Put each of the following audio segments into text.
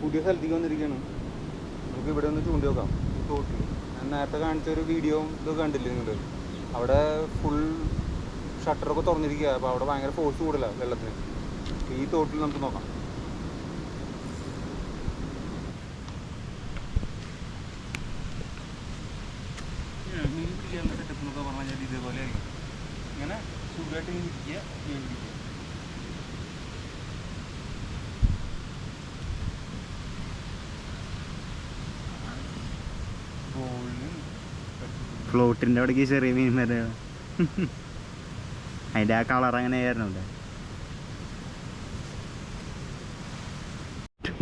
പുതിയ സ്ഥലത്തേക്ക് വന്നിരിക്കുകയാണ് നമുക്ക് ഇവിടെ ഒന്ന് ചൂണ്ടി നോക്കാം. ഈ ഞാൻ നേരത്തെ കാണിച്ച ഒരു വീഡിയോ ഇത് കണ്ടില്ലേ നിങ്ങൾ അവിടെ ഫുൾ ഷട്ടറൊക്കെ തുറന്നിരിക്കുക അപ്പോൾ അവിടെ ഭയങ്കര ഫോഴ്സ് കൂടില്ല വെള്ളത്തിന്. ഈ തോട്ടിൽ നമുക്ക് നോക്കാം. മീൻ ഇതേപോലെ ആയിരിക്കും ഇങ്ങനെ സുഖമായിട്ട് ഇരിക്കുക മീൻ പിടിക്കുക ഫ്ലോട്ടിന്റെ അവിടേക്ക് ചെറിയ മീൻ വരെയാണ് അതിന്റെ ആ കളർ അങ്ങനെ ആയിരുന്നു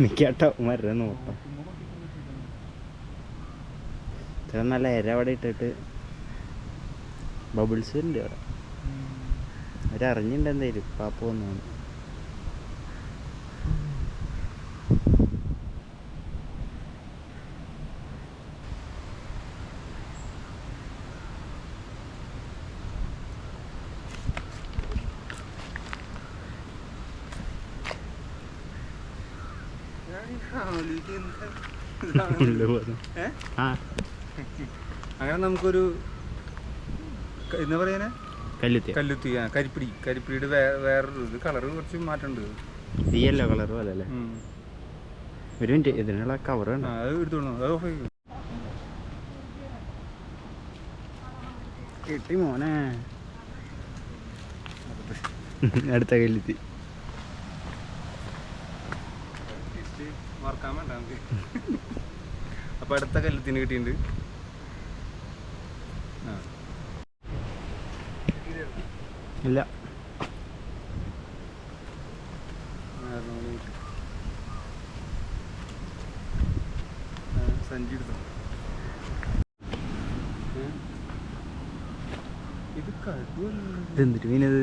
മിക്കാട്ടോ മരുന്ന് നോക്കാം നല്ല ഇര അവിടെ ഇട്ടിട്ട് ബബിൾസ് ഉണ്ട് അവിടെ അവരറിഞ്ഞിട്ടുണ്ട് എന്തായാലും പാപ്പ വന്നാണ് അങ്ങനെ നമുക്കൊരു എന്താ പറയാ കല്ലുത്തിയ. കല്ലുത്തി ആ കരിപ്പിടി. കരിപ്പിടിയുടെ വേറൊരു ഇത്. കളറ് കുറച്ച് മാറ്റമുണ്ട്. ഈ യെല്ലോ കളർ പോലെ അല്ലേ? ഒരു മിനിറ്റ് ഇതിനുള്ള കവർ അത് എടുത്തോളൂ. അത് ഓഫ് ആക്കി. കിട്ടി മോനെ. അടുത്ത കല്ലുത്തി. മറക്കാൻ വേണ്ട നമുക്ക്. അപ്പൊ അടുത്ത കല്ലത്തിന് കിട്ടിയിട്ടുണ്ട്. ഇല്ല. സഞ്ചി എടുത്തോ? ഇത് കടുവല്ല? ഇതെന്തിട്ട് മീനത്?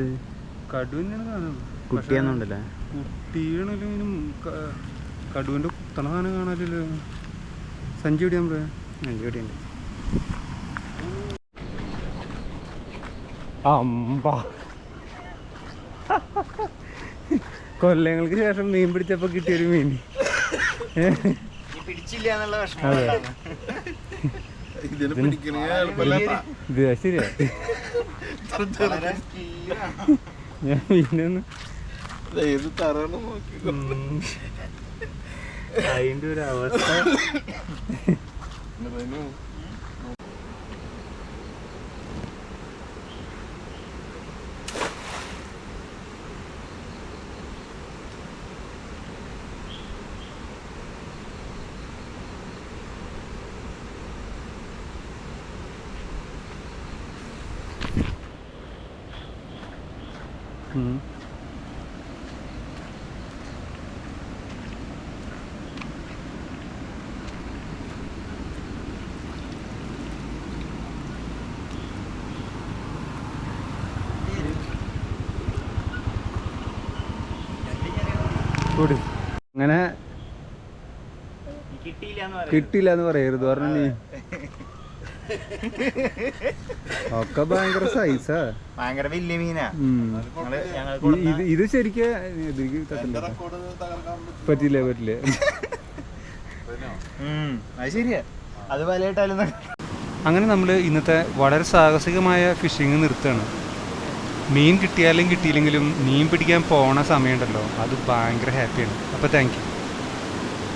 കാണുന്നത്. കുട്ടിയാന്നുണ്ടല്ലേ? കുട്ടിയാണെങ്കിലും കടുവിന്റെ കുത്തണ സാധനം കാണാനില്ലല്ലോ. സഞ്ചി എവിടെയാ സഞ്ചി ഇവിടെ ഉണ്ട് അമ്പ. കൊല്ലങ്ങൾക്ക് ശേഷം മീൻ പിടിച്ചപ്പോ കിട്ടിയൊരു മീൻ. പിടിച്ചില്ല എന്നുള്ള ശരിയാ. ഞാൻ മീനൊന്ന് ഏത് നോക്കി അതിന്റെ ഒരു അവസ്ഥ ഉം. കൂടി. അങ്ങനെ കിട്ടിയില്ല എന്ന് പറയരുത്. പറഞ്ഞു നീ. ഒക്കെ ഭയങ്കര സൈസാ ഭയങ്കര വലിയ മീനാ. ഇത് ഇത് ശരിക്കും പറ്റില്ല പറ്റില്ല? അത് ശരിയാ. അത് വലയിട്ടാലും അങ്ങനെ നമ്മൾ ഇന്നത്തെ വളരെ സാഹസികമായ ഫിഷിങ് നിർത്തുകയാണ്. മീൻ കിട്ടിയാലും കിട്ടിയില്ലെങ്കിലും മീൻ പിടിക്കാൻ പോണ സമയമുണ്ടല്ലോ. അത് ഭയങ്കര ഹാപ്പിയാണ് അപ്പോൾ താങ്ക് യു